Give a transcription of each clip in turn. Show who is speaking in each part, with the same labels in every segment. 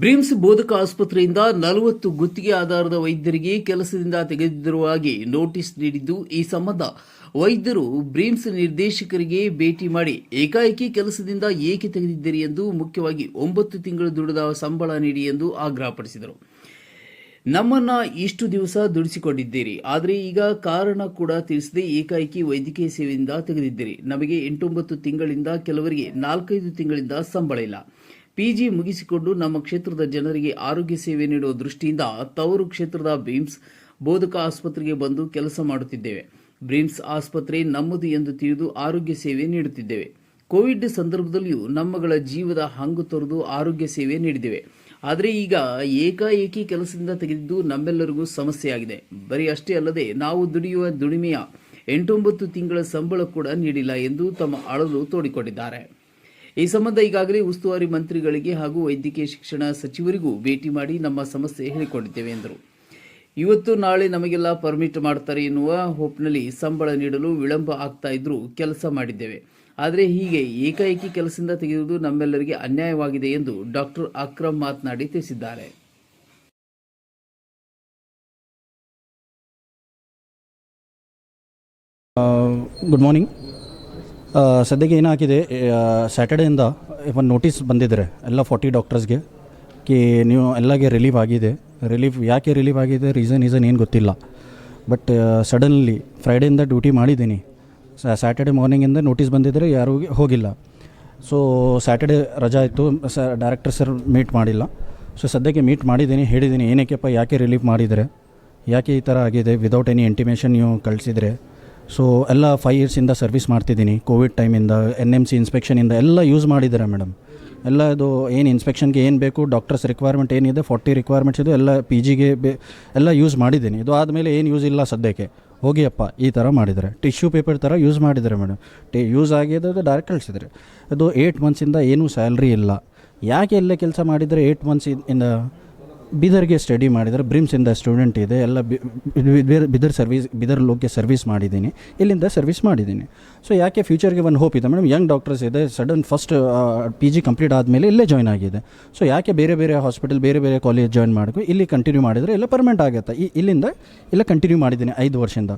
Speaker 1: BRIMS ಬೋಧಕ ಆಸ್ಪತ್ರೆಯಿಂದ ನಲವತ್ತು ಗುತ್ತಿಗೆ ಆಧಾರದ ವೈದ್ಯರಿಗೆ ಕೆಲಸದಿಂದ ತೆಗೆದಿರುವಾಗಿ ನೋಟಿಸ್ ನೀಡಿದ್ದು ಈ ಸಂಬಂಧ ವೈದ್ಯರು ಬ್ರಿಮ್ಸ್ ನಿರ್ದೇಶಕರಿಗೆ ಭೇಟಿ ಮಾಡಿ ಏಕಾಏಕಿ ಕೆಲಸದಿಂದ ಏಕೆ ತೆಗೆದಿದ್ದೀರಿ ಎಂದು ಮುಖ್ಯವಾಗಿ ಒಂಬತ್ತು ತಿಂಗಳು ದುಡಿದ ಸಂಬಳ ನೀಡಿ ಎಂದು ಆಗ್ರಹಪಡಿಸಿದರು. ನಮ್ಮನ್ನ ಇಷ್ಟು ದಿವಸ ದುಡಿಸಿಕೊಂಡಿದ್ದೀರಿ. ಆದರೆ ಈಗ ಕಾರಣ ಕೂಡ ತಿಳಿಸದೆ ಏಕಾಏಕಿ ವೈದ್ಯಕೀಯ ಸೇವೆಯಿಂದ ತೆಗೆದಿದ್ದೀರಿ. ನಮಗೆ ಎಂಟೊಂಬತ್ತು ತಿಂಗಳಿಂದ ಕೆಲವರಿಗೆ ನಾಲ್ಕೈದು ತಿಂಗಳಿಂದ ಸಂಬಳ ಇಲ್ಲ. ಪಿಜಿ ಮುಗಿಸಿಕೊಂಡು ನಮ್ಮ ಕ್ಷೇತ್ರದ ಜನರಿಗೆ ಆರೋಗ್ಯ ಸೇವೆ ನೀಡುವ ದೃಷ್ಟಿಯಿಂದ ತವರು ಕ್ಷೇತ್ರದ ಬ್ರಿಮ್ಸ್ ಬೋಧಕ ಆಸ್ಪತ್ರೆಗೆ ಬಂದು ಕೆಲಸ ಮಾಡುತ್ತಿದ್ದೇವೆ. ಬ್ರಿಮ್ಸ್ ಆಸ್ಪತ್ರೆ ನಮ್ಮದು ಎಂದು ತಿಳಿದು ಆರೋಗ್ಯ ಸೇವೆ ನೀಡುತ್ತಿದ್ದೇವೆ. ಕೋವಿಡ್ ಸಂದರ್ಭದಲ್ಲಿಯೂ ನಮ್ಮಗಳ ಜೀವದ ಹಂಗು ತೊರೆದು ಆರೋಗ್ಯ ಸೇವೆ ನೀಡಿದ್ದೇವೆ. ಆದರೆ ಈಗ ಏಕಾಏಕಿ ಕೆಲಸದಿಂದ ತೆಗೆದಿದ್ದು ನಮ್ಮೆಲ್ಲರಿಗೂ ಸಮಸ್ಯೆಯಾಗಿದೆ. ಬರೀ ಅಷ್ಟೇ ಅಲ್ಲದೆ ನಾವು ದುಡಿಯುವ ದುಡಿಮೆಯ ಎಂಟೊಂಬತ್ತು ತಿಂಗಳ ಸಂಬಳ ಕೂಡ ನೀಡಿಲ್ಲ ಎಂದು ತಮ್ಮ ಅಳಲು ತೋಡಿಕೊಂಡಿದ್ದಾರೆ. ಈ ಸಂಬಂಧ ಈಗಾಗಲೇ ಉಸ್ತುವಾರಿ ಮಂತ್ರಿಗಳಿಗೆ ಹಾಗೂ ವೈದ್ಯಕೀಯ ಶಿಕ್ಷಣ ಸಚಿವರಿಗೂ ಭೇಟಿ ಮಾಡಿ ನಮ್ಮ ಸಮಸ್ಯೆ ಹೇಳಿಕೊಂಡಿದ್ದೇವೆ ಎಂದರು. ಇವತ್ತು ನಾಳೆ ನಮಗೆಲ್ಲ ಪರ್ಮಿಟ್ ಮಾಡ್ತಾರೆ ಎನ್ನುವ ಹೋಪ್ನಲ್ಲಿ ಸಂಬಳ ನೀಡಲು ವಿಳಂಬ ಆಗ್ತಾ ಇದ್ರೂ ಕೆಲಸ ಮಾಡಿದ್ದೇವೆ. ಆದರೆ ಹೀಗೆ ಏಕಾಏಕಿ ಕೆಲಸದಿಂದ ತೆಗೆಯುವುದು ನಮ್ಮೆಲ್ಲರಿಗೆ ಅನ್ಯಾಯವಾಗಿದೆ ಎಂದು ಡಾಕ್ಟರ್ ಅಕ್ರಮ್ ಮಾತನಾಡಿ ತಿಳಿಸಿದ್ದಾರೆ.
Speaker 2: ಗುಡ್ ಮಾರ್ನಿಂಗ್ ಸದ್ಯಕ್ಕೆ ಏನಾಗಿದೆ ಸ್ಯಾಟರ್ಡೆಯಿಂದ ಒಂದು ನೋಟಿಸ್ ಬಂದಿದ್ದಾರೆ ಎಲ್ಲ ಫಾರ್ಟಿ ಡಾಕ್ಟರ್ಸ್ಗೆ ಕಿ ನೀವು ಎಲ್ಲಗೆ ರಿಲೀವ್ ಆಗಿದೆ. ರಿಲೀಫ್ ಯಾಕೆ ರಿಲೀವ್ ಆಗಿದೆ? ರೀಸನ್ ಈಸನ್ ಏನು ಗೊತ್ತಿಲ್ಲ. ಬಟ್ ಸಡನ್ಲಿ ಫ್ರೈಡೆಯಿಂದ ಡ್ಯೂಟಿ ಮಾಡಿದ್ದೀನಿ. ಸ್ಯಾಟರ್ಡೆ ಮಾರ್ನಿಂಗಿಂದ ನೋಟಿಸ್ ಬಂದಿದ್ದರೆ ಯಾರೂ ಹೋಗಿಲ್ಲ. ಸೊ ಸ್ಯಾಟರ್ಡೆ ರಜಾ ಇತ್ತು. ಸ ಡೈರೆಕ್ಟರ್ ಸರ್ ಮೀಟ್ ಮಾಡಿಲ್ಲ. ಸೊ ಸದ್ಯಕ್ಕೆ ಮೀಟ್ ಮಾಡಿದ್ದೀನಿ, ಹೇಳಿದ್ದೀನಿ, ಏನಕ್ಕೆಪ್ಪ ಯಾಕೆ ರಿಲೀಫ್ ಮಾಡಿದರೆ? ಯಾಕೆ ಈ ಥರ ಆಗಿದೆ? ವಿದೌಟ್ ಎನಿ ಇಂಟಿಮೇಷನ್ ನೀವು ಕಳಿಸಿದರೆ? ಸೊ ಎಲ್ಲ ಫೈವ್ ಇಯರ್ಸಿಂದ ಸರ್ವಿಸ್ ಮಾಡ್ತಿದ್ದೀನಿ. ಕೋವಿಡ್ ಟೈಮಿಂದ ಎನ್ ಎಂ ಸಿ ಇನ್ಸ್ಪೆಕ್ಷನಿಂದ ಎಲ್ಲ ಯೂಸ್ ಮಾಡಿದ್ದಾರೆ ಮೇಡಮ್ ಎಲ್ಲ ಇದು ಏನು ಇನ್ಸ್ಪೆಕ್ಷನ್ಗೆ ಏನು ಬೇಕು ಡಾಕ್ಟರ್ಸ್ ರಿಕ್ವೈರ್ಮೆಂಟ್ ಏನಿದೆ ಫಾರ್ಟಿ ರಿಕ್ವೈರ್ಮೆಂಟ್ಸ್ ಇದು, ಎಲ್ಲ ಪಿ ಜಿಗೆ ಬೇ, ಎಲ್ಲ ಯೂಸ್ ಮಾಡಿದ್ದೀನಿ. ಇದು ಆದಮೇಲೆ ಏನು ಯೂಸ್ ಇಲ್ಲ ಸದ್ಯಕ್ಕೆ. ಹೋಗಿಯಪ್ಪ ಈ ಥರ ಮಾಡಿದರೆ ಟಿಶ್ಯೂ ಪೇಪರ್ ಥರ ಯೂಸ್ ಮಾಡಿದರೆ ಮೇಡಮ್ ಟಿ ಯೂಸ್ ಆಗಿದೆ ಅದು ಡೈರೆಕ್ಟ್ ಕಳಿಸಿದರೆ ಅದು ಏಯ್ಟ್ ಮಂತ್ಸಿಂದ ಏನೂ ಸ್ಯಾಲ್ರಿ ಇಲ್ಲ. ಯಾಕೆ ಎಲ್ಲೇ ಕೆಲಸ ಮಾಡಿದರೆ ಏಯ್ಟ್ ಮಂತ್ಸ್ ಇಂದ ಬೀದರ್ಗೆ ಸ್ಟಡಿ ಮಾಡಿದರೆ ಬ್ರಿಮ್ಸಿಂದ ಸ್ಟೂಡೆಂಟ್ ಇದೆ. ಎಲ್ಲ ಬಿದರ್ ಸರ್ವಿಸ್, ಬಿದರ್ ಲೋಕ್ಗೆ ಸರ್ವಿಸ್ ಮಾಡಿದ್ದೀನಿ. ಇಲ್ಲಿಂದ ಸರ್ವಿಸ್ ಮಾಡಿದ್ದೀನಿ. ಸೊ ಯಾಕೆ ಫ್ಯೂಚರ್ಗೆ ಒಂದು ಹೋಪ್ ಇದೆ? ಮೇಡಮ್ ಯಂಗ್ ಡಾಕ್ಟರ್ಸ್ ಇದೆ. Sudden first P G complete ಆದಮೇಲೆ ಇಲ್ಲೇ ಜಾಯ್ನ್ ಆಗಿದೆ. ಸೊ ಯಾಕೆ ಬೇರೆ ಬೇರೆ ಹಾಸ್ಪಿಟಲ್ ಬೇರೆ ಬೇರೆ ಕಾಲೇಜ್ ಜಾಯ್ನ್ ಮಾಡಬೇಕು? ಇಲ್ಲಿ ಕಂಟಿನ್ಯೂ ಮಾಡಿದರೆ ಎಲ್ಲ ಪರ್ಮನೆಂಟ್ ಆಗುತ್ತೆ. ಇಲ್ಲಿಂದ ಇಲ್ಲ ಕಂಟಿನ್ಯೂ ಮಾಡಿದ್ದೀನಿ ಐದು ವರ್ಷದಿಂದ.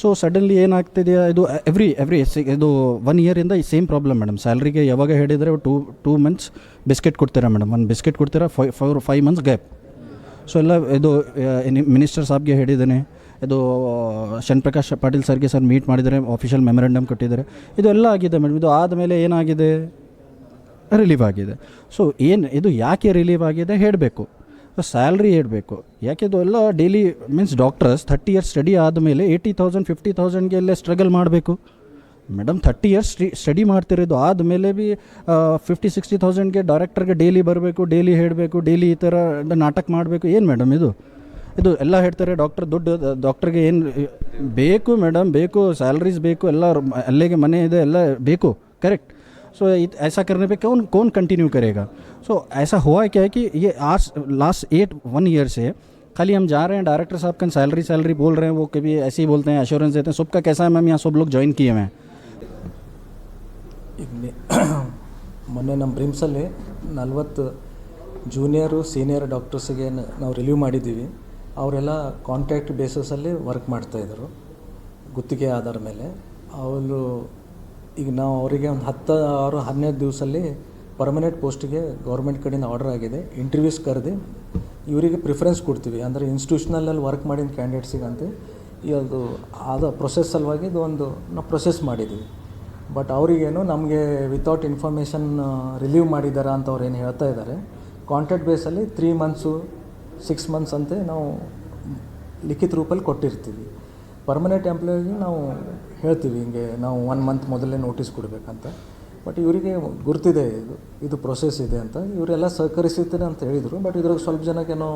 Speaker 2: ಸೊ ಸಡನ್ಲಿ ಏನಾಗ್ತಿದೆಯಾ ಇದು ಎವ್ರಿ ಎವ್ರಿ ಇದು ಒನ್ ಇಯರಿಂದ ಈ ಸೇಮ್ ಪ್ರಾಬ್ಲಮ್ ಮೇಡಮ್ ಸ್ಯಾಲ್ರಿಗೆ ಯಾವಾಗ ಹೇಳಿದರೆ ಟೂ ಟೂ ಮಂತ್ಸ್ ಬಿಸ್ಕೆಟ್ ಕೊಡ್ತೀರಾ ಮೇಡಮ್ ಒಂದು ಬಿಸ್ಕೆಟ್ ಕೊಡ್ತೀರಾ five four five months gap so ಎಲ್ಲ ಇದು ಮಿನಿಸ್ಟರ್ ಸಾಬ್ಗೆ ಹೇಳಿದ್ದೇನೆ. ಇದು ಶನ್ ಪ್ರಕಾಶ್ ಪಾಟೀಲ್ ಸರ್ಗೆ ಸರ್ ಮೀಟ್ ಮಾಡಿದರೆ ಆಫಿಷಿಯಲ್ ಮೆಮೊರಂಡಮ್ ಕೊಟ್ಟಿದ್ದಾರೆ. ಇದು ಎಲ್ಲ ಆಗಿದೆ ಮೇಡಮ್ ಇದು ಆದಮೇಲೆ ಏನಾಗಿದೆ? ರಿಲೀವ್ ಆಗಿದೆ. ಸೊ ಏನು, ಇದು ಯಾಕೆ ರಿಲೀವ್ ಆಗಿದೆ? ಹೇಳಬೇಕು. ಸ್ಯಾಲ್ರಿ ಹೇಳಬೇಕು. ಯಾಕೆ ಇದು ಎಲ್ಲ daily means doctors thirty years study ಆದಮೇಲೆ ಏಯ್ಟಿ ತೌಸಂಡ್ ಫಿಫ್ಟಿ ತೌಸಂಡ್ಗೆ ಎಲ್ಲ ಸ್ಟ್ರಗಲ್ ಮಾಡಬೇಕು. ಮೇಡಮ್ ಥರ್ಟಿ ಇಯರ್ಸ್ ಸ್ಟಡಿ ಮಾಡ್ತಿರೋದು ಆದಮೇಲೆ ಬಿ ಫಿಫ್ಟಿ ಸಿಕ್ಸ್ಟಿ ತೌಸಂಡ್ಗೆ ಡೈರೆಕ್ಟರ್ಗೆ ಡೈಲಿ ಬರಬೇಕು ಡೈಲಿ ಹೇಳಬೇಕು ಡೈಲಿ ಈ ಥರ ನಾಟಕ ಮಾಡಬೇಕು. ಏನು ಮೇಡಮ್ ಇದು? ಇದು ಎಲ್ಲ ಹೇಳ್ತಾರೆ ಡಾಕ್ಟರ್ ದುಡ್ಡು ಡಾಕ್ಟರ್ಗೆ ಏನು, ಬೇಕು ಮೇಡಮ್ ಬೇಕು ಸ್ಯಾಲ್ರೀಸ್ ಬೇಕು, ಎಲ್ಲ ಅಲ್ಲಿಗೆ ಮನೆ ಇದೆ, ಎಲ್ಲ ಬೇಕು ಕರೆಕ್ಟ್ सो इत- ऐसा करने पे कौन कौन कंटिन्यू करेगा सो ऐसा हुआ क्या है कि ये आज लास्ट एट वन ईयर से खाली हम जा रहे हैं डायरेक्टर साहब का सैलरी सैलरी बोल रहे हैं वो कभी ऐसे ही बोलते हैं एश्योरेंस देते हैं सबका कैसा है मैम यहाँ सब लोग ज्वाइन किए हुए हैं
Speaker 3: ಈಗ ನಿ- ಮೊನ್ನೆ ನಮ್ಮ ಬ್ರಿಮ್ಸಲ್ಲಿ ನಲ್ವತ್ತು ಜೂನಿಯರು ಸೀನಿಯರ್ ಡಾಕ್ಟರ್ಸಿಗೆ ನ- ನಾವು ರಿಲೀವ್ ಮಾಡಿದ್ದೀವಿ ಅವರೆಲ್ಲ ಕಾಂಟ್ರಾಕ್ಟ್ ಬೇಸಸಲ್ಲಿ ವರ್ಕ್ ಮಾಡ್ತಾಯಿದ್ರು ಗುತ್ತಿಗೆ ಆಧಾರ ಮೇಲೆ ಅವರು ಈಗ ನಾವು ಅವರಿಗೆ ಒಂದು ಹತ್ತು ಆರು ಹನ್ನೆರಡು ದಿವಸಲ್ಲಿ ಪರ್ಮನೆಂಟ್ ಪೋಸ್ಟಿಗೆ ಗೌರ್ಮೆಂಟ್ ಕಡೆಯಿಂದ ಆರ್ಡರ್ ಆಗಿದೆ ಇಂಟರ್ವ್ಯೂಸ್ ಕರೆದು ಇವರಿಗೆ ಪ್ರಿಫರೆನ್ಸ್ ಕೊಡ್ತೀವಿ. ಅಂದರೆ ಇನ್ಸ್ಟಿಟ್ಯೂಷನಲ್ಲಲ್ಲಿ ವರ್ಕ್ ಮಾಡಿದ ಕ್ಯಾಂಡಿಡೇಟ್ಸಿಗಂತೆ ಅದು ಆದ ಪ್ರೊಸೆಸ್ ಸಲುವಾಗಿ ಇದು ಒಂದು ನಾವು ಪ್ರೊಸೆಸ್ ಮಾಡಿದ್ದೀವಿ. ಬಟ್ ಅವರಿಗೇನು ನಮಗೆ ವಿತೌಟ್ ಇನ್ಫಾರ್ಮೇಷನ್ ರಿಲೀವ್ ಮಾಡಿದ್ದಾರೆ ಅಂತ ಅವ್ರು ಏನು ಹೇಳ್ತಾ ಇದ್ದಾರೆ. ಕಾಂಟ್ರಾಕ್ಟ್ ಬೇಸಲ್ಲಿ ತ್ರೀ ಮಂತ್ಸು ಸಿಕ್ಸ್ ಮಂತ್ಸ್ ಅಂತೆ ನಾವು ಲಿಖಿತ ರೂಪಲ್ಲಿ ಕೊಟ್ಟಿರ್ತೀವಿ. ಪರ್ಮನೆಂಟ್ ಎಂಪ್ಲಾಯಿಗೆ ನಾವು ಹೇಳ್ತೀವಿ, ಹಿಂಗೆ ನಾವು ಒನ್ ಮಂತ್ ಮೊದಲೇ ನೋಟಿಸ್ ಕೊಡಬೇಕಂತ. ಬಟ್ ಇವರಿಗೆ ಗುರ್ತಿದೆ ಇದು ಇದು ಪ್ರೊಸೆಸ್ ಇದೆ ಅಂತ. ಇವರೆಲ್ಲ ಸಹಕರಿಸಿದ್ದೇನೆ ಅಂತ ಹೇಳಿದರು. ಬಟ್ ಇದ್ರಾಗ ಸ್ವಲ್ಪ ಜನಕ್ಕೇನೋ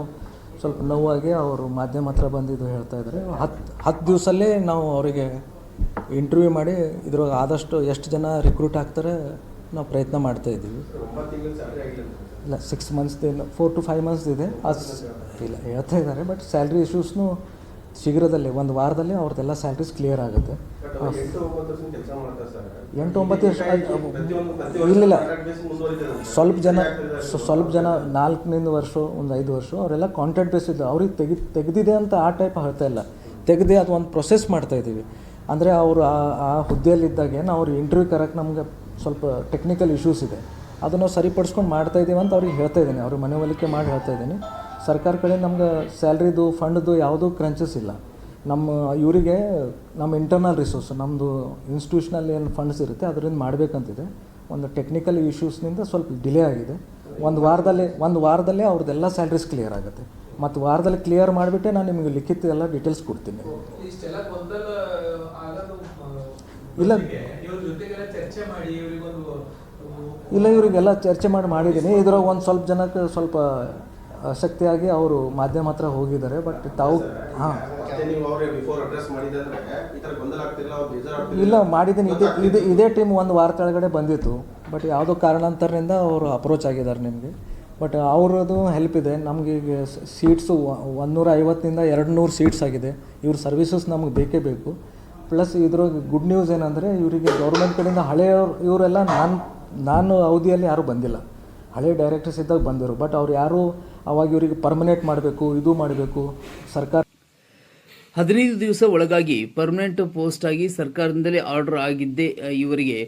Speaker 3: ಸ್ವಲ್ಪ ನೋವಾಗಿ ಅವರು ಮಾಧ್ಯಮ ಹತ್ರ ಬಂದಿದ್ದು ಹೇಳ್ತಾ ಇದ್ದಾರೆ ಹತ್ತು ಹತ್ತು ದಿವಸಲ್ಲೇ ನಾವು ಅವರಿಗೆ ಇಂಟರ್ವ್ಯೂ ಮಾಡಿ ಇದ್ರೊಳಗೆ ಆದಷ್ಟು ಎಷ್ಟು ಜನ ರಿಕ್ರೂಟ್ ಆಗ್ತಾರೆ ನಾವು ಪ್ರಯತ್ನ ಮಾಡ್ತಾ ಇದ್ದೀವಿ. ಇಲ್ಲ ಸಿಕ್ಸ್ ಮಂತ್ಸ್ದೇನು ಫೋರ್ ಟು ಫೈವ್ ಮಂತ್ಸ್ ಇದೆ. ಅದು ಇಲ್ಲ, ಹೇಳ್ತಾ ಇದ್ದಾರೆ ಬಟ್ ಸ್ಯಾಲ್ರಿ ಇಶ್ಯೂಸ್ನು ಶೀಘ್ರದಲ್ಲೇ ಒಂದು ವಾರದಲ್ಲಿ ಅವ್ರದ್ದೆಲ್ಲ ಸ್ಯಾಲ್ರೀಸ್ ಕ್ಲಿಯರ್ ಆಗುತ್ತೆ.
Speaker 4: ಎಂಟು ಒಂಬತ್ತು ವರ್ಷ
Speaker 3: ಇಲ್ಲಿಲ್ಲ. ಸ್ವಲ್ಪ ಜನ ಸ್ವ- ಸ್ವಲ್ಪ ಜನ ನಾಲ್ಕನಿಂದ ವರ್ಷ ಒಂದು ಐದು ವರ್ಷ ಅವರೆಲ್ಲ ಕಾಂಟ್ರಾಕ್ಟ್ ಬೇಸ್ ಇದ್ದು ಅವ್ರಿಗೆ ತೆಗಿ ತೆಗೆದಿದೆ ಅಂತ ಆ ಟೈಪ್ ಹೇಳ್ತಾ ಇಲ್ಲ. ತೆಗೆದೇ ಅದು ಒಂದು ಪ್ರೊಸೆಸ್ ಮಾಡ್ತಾ ಇದ್ದೀವಿ. ಅಂದರೆ ಅವರು ಆ ಆ ಹುದ್ದೆಯಲ್ಲಿದ್ದಾಗೆ ನಾವು ಅವ್ರಿಗೆ ಇಂಟರ್ವ್ಯೂ ಕರಕ್ಕೆ ನಮಗೆ ಸ್ವಲ್ಪ ಟೆಕ್ನಿಕಲ್ ಇಶ್ಯೂಸ್ ಇದೆ. ಅದನ್ನು ಸರಿಪಡಿಸ್ಕೊಂಡು ಮಾಡ್ತಾ ಇದ್ದೀವಿ ಅಂತ ಅವ್ರಿಗೆ ಹೇಳ್ತಾ ಇದ್ದೀನಿ. ಅವ್ರಿಗೆ ಮನವೊಲಿಕೆ ಮಾಡಿ ಹೇಳ್ತಾ ಇದ್ದೀನಿ. ಸರ್ಕಾರ ಕಡೆ ನಮ್ಗೆ ಸ್ಯಾಲ್ರಿದು ಫಂಡ್ದು ಯಾವುದೂ ಕ್ರಂಚಸ್ ಇಲ್ಲ. ನಮ್ಮ ಇವರಿಗೆ ನಮ್ಮ ಇಂಟರ್ನಲ್ ರಿಸೋರ್ಸ್ ನಮ್ಮದು ಇನ್ಸ್ಟಿಟ್ಯೂಷನಲ್ ಏನು ಫಂಡ್ಸ್ ಇರುತ್ತೆ ಅದರಿಂದ ಮಾಡಬೇಕಂತಿದೆ. ಒಂದು ಟೆಕ್ನಿಕಲ್ ಇಶ್ಯೂಸ್ನಿಂದ ಸ್ವಲ್ಪ ಡಿಲೇ ಆಗಿದೆ. ಒಂದು ವಾರದಲ್ಲಿ ಒಂದು ವಾರದಲ್ಲೇ ಅವ್ರದ್ದೆಲ್ಲ ಸ್ಯಾಲ್ರೀಸ್ ಕ್ಲಿಯರ್ ಆಗುತ್ತೆ. ಮತ್ತು ವಾರದಲ್ಲಿ ಕ್ಲಿಯರ್ ಮಾಡಿಬಿಟ್ಟೆ ನಾನು ನಿಮಗೆ ಲಿಖಿತ ಎಲ್ಲ ಡೀಟೇಲ್ಸ್ ಕೊಡ್ತೀನಿ. ಇಲ್ಲ. ಇಲ್ಲ ಇವರಿಗೆಲ್ಲ ಚರ್ಚೆ ಮಾಡಿ ಮಾಡಿದ್ದೀನಿ. ಇದ್ರಾಗ ಒಂದು ಸ್ವಲ್ಪ ಜನಕ್ಕೆ ಸ್ವಲ್ಪ ಆಸಕ್ತಿಯಾಗಿ ಅವರು ಮಾಧ್ಯಮ ಹತ್ರ ಹೋಗಿದ್ದಾರೆ ಬಟ್ ತಾವು ಹಾಂ. ಇಲ್ಲ ಮಾಡಿದ್ದೀನಿ. ಇದೇ ಇದು ಇದೇ ಟೀಮ್ ಒಂದು ವಾರ ಕೆಳಗಡೆ ಬಂದಿತ್ತು ಬಟ್ ಯಾವುದೋ ಕಾರಣಾಂತರದಿಂದ ಅವರು ಅಪ್ರೋಚ್ ಆಗಿದ್ದಾರೆ ನಿಮಗೆ. ಬಟ್ ಅವ್ರದ್ದು ಹೆಲ್ಪ್ ಇದೆ. ನಮಗೆ ಈಗ ಸೀಟ್ಸು ಒಂದೂರ ಐವತ್ತಿಂದ ಎರಡು ನೂರು ಸೀಟ್ಸ್ ಆಗಿದೆ. ಇವ್ರ ಸರ್ವಿಸಸ್ ನಮಗೆ ಬೇಕೇ ಬೇಕು. ಪ್ಲಸ್ ಇದ್ರಾಗ ಗುಡ್ ನ್ಯೂಸ್ ಏನಂದರೆ ಇವರಿಗೆ ಗೌರ್ಮೆಂಟ್ ಕಡೆಯಿಂದ ಹಳೆಯವ್ರು ಇವರೆಲ್ಲ ನಾನು ನಾನು ಅವಧಿಯಲ್ಲಿ ಯಾರೂ ಬಂದಿಲ್ಲ. ಹಳೆ ಡೈರೆಕ್ಟರ್ಸ್ ಇದ್ದಾಗ ಬಂದರು ಬಟ್ ಅವ್ರು ಯಾರು ಅವಾಗ ಇವರಿಗೆ ಪರ್ಮನೆಂಟ್ ಮಾಡಬೇಕು, ಇದು ಮಾಡಬೇಕು, ಸರ್ಕಾರ
Speaker 1: ಹದಿನೈದು ದಿವಸ ಒಳಗಾಗಿ ಪರ್ಮನೆಂಟ್ ಪೋಸ್ಟ್ ಆಗಿ ಸರ್ಕಾರದಿಂದಲೇ ಆರ್ಡರ್ ಆಗಿದ್ದೇ ಇವರಿಗೆ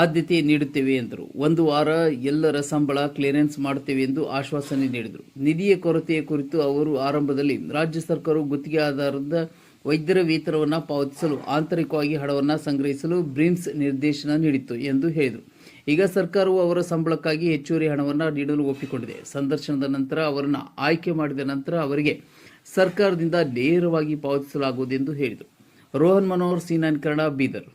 Speaker 1: ಆದ್ಯತೆ ನೀಡುತ್ತೇವೆ ಎಂದರು. ಒಂದು ವಾರ ಎಲ್ಲರ ಸಂಬಳ ಕ್ಲಿಯರೆನ್ಸ್ ಮಾಡುತ್ತೇವೆ ಎಂದು ಆಶ್ವಾಸನೆ ನೀಡಿದರು. ನಿಧಿಯ ಕೊರತೆಯ ಕುರಿತು ಅವರು ಆರಂಭದಲ್ಲಿ ರಾಜ್ಯ ಸರ್ಕಾರವು ಗುತ್ತಿಗೆ ಆಧಾರದ ವೈದ್ಯರ ವೇತನವನ್ನು ಪಾವತಿಸಲು ಆಂತರಿಕವಾಗಿ ಹಣವನ್ನು ಸಂಗ್ರಹಿಸಲು ಬ್ರಿಮ್ಸ್ ನಿರ್ದೇಶನ ನೀಡಿತ್ತು ಎಂದು ಹೇಳಿದರು. ಈಗ ಸರ್ಕಾರವು ಅವರ ಸಂಬಳಕ್ಕಾಗಿ ಹೆಚ್ಚುವರಿ ಹಣವನ್ನು ನೀಡಲು ಒಪ್ಪಿಕೊಂಡಿದೆ. ಸಂದರ್ಶನದ ನಂತರ ಅವರನ್ನು ಆಯ್ಕೆ ಮಾಡಿದ ನಂತರ ಅವರಿಗೆ ಸರ್ಕಾರದಿಂದ ನೇರವಾಗಿ ಪಾವತಿಸಲಾಗುವುದು ಎಂದು ಹೇಳಿದರು. ರೋಹನ್ ಮನೋಹರ್, ಸಿ ಕರ್ಣ ಕನ್ನಡ, ಬೀದರ್.